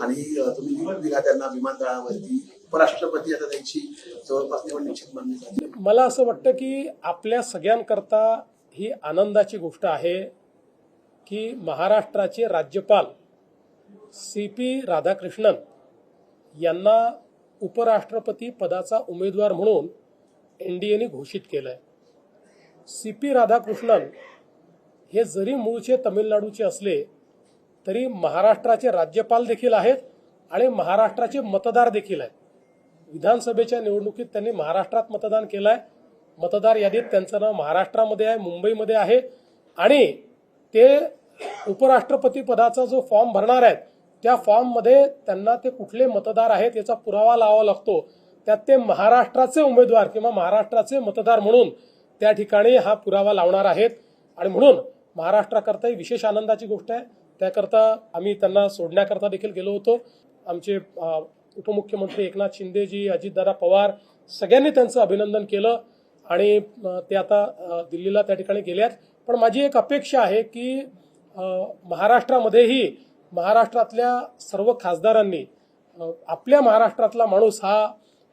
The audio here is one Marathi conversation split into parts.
आणि तुम्ही निवड दिला त्यांना विमानतळावरती. उपराष्ट्रपती आता त्यांची जवळपास निवड निश्चित मानली जाते. मला असं वाटतं की आपल्या सगळ्यांकरता ही आनंदाची गोष्ट आहे की महाराष्ट्राचे राज्यपाल सी पी राधाकृष्णन यांना उपराष्ट्रपती पदाचा उमेदवार म्हणून एन डी एने घोषित केलं आहे सी पी राधाकृष्णन हे जरी मूळचे तमिळनाडूचे असले तरी महाराष्ट्राचे राज्यपाल देखील आहेत आणि महाराष्ट्राचे मतदार देखील आहेत. विधानसभेच्या निवडणुकीत त्यांनी महाराष्ट्रात मतदान केलं आहे मतदार यादीत त्यांचं नाव महाराष्ट्रामध्ये आहे मुंबईमध्ये आहे. आणि ते उपराष्ट्रपती पदाचा जो फॉर्म भरणार आहेत त्या फॉर्ममध्ये त्यांना ते कुठले मतदार आहेत याचा पुरावा लावावा लागतो. त्यात ते महाराष्ट्राचे उमेदवार किंवा महाराष्ट्राचे मतदार म्हणून त्या ठिकाणी हा पुरावा लावणार आहेत. आणि म्हणून महाराष्ट्राकरता ही विशेष आनंदाची गोष्ट आहे. त्याकरता आम्ही त्यांना सोडण्याकरता देखील गेलो होतो. आमचे उपमुख्यमंत्री एकनाथ शिंदेजी अजितदादा पवार सगळ्यांनी त्यांचं अभिनंदन केलं आणि ते आता दिल्लीला त्या ठिकाणी गेल्यात पण माझी एक अपेक्षा आहे की महाराष्ट्रामध्येही महाराष्ट्रातल्या सर्व खासदारांनी आपल्या महाराष्ट्रातला माणूस हा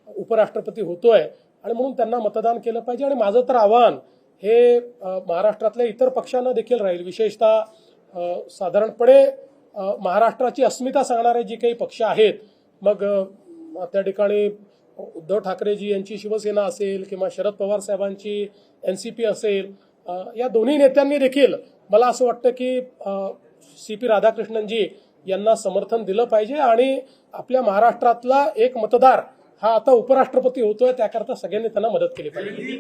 उपराष्ट्रपती होतोय आणि म्हणून त्यांना मतदान केलं पाहिजे. आणि माझं तर आव्हान हे महाराष्ट्रातल्या इतर पक्षांना देखील राहील. विशेषतः साधारणपणे महाराष्ट्राची अस्मिता सांगणारे जे काही पक्ष आहेत मग त्या ठिकाणी उद्धव ठाकरेजी यांची शिवसेना असेल किंवा शरद पवार साहेबांची एन सी पी असेल या दोन्ही नेत्यांनी देखील मला असं वाटतं की सी पी राधाकृष्णनजी यांना समर्थन दिलं पाहिजे आणि आपल्या महाराष्ट्रातला एक मतदार हा आता उपराष्ट्रपती होतोय त्याकरता सगळ्यांनी त्यांना मदत केली पाहिजे.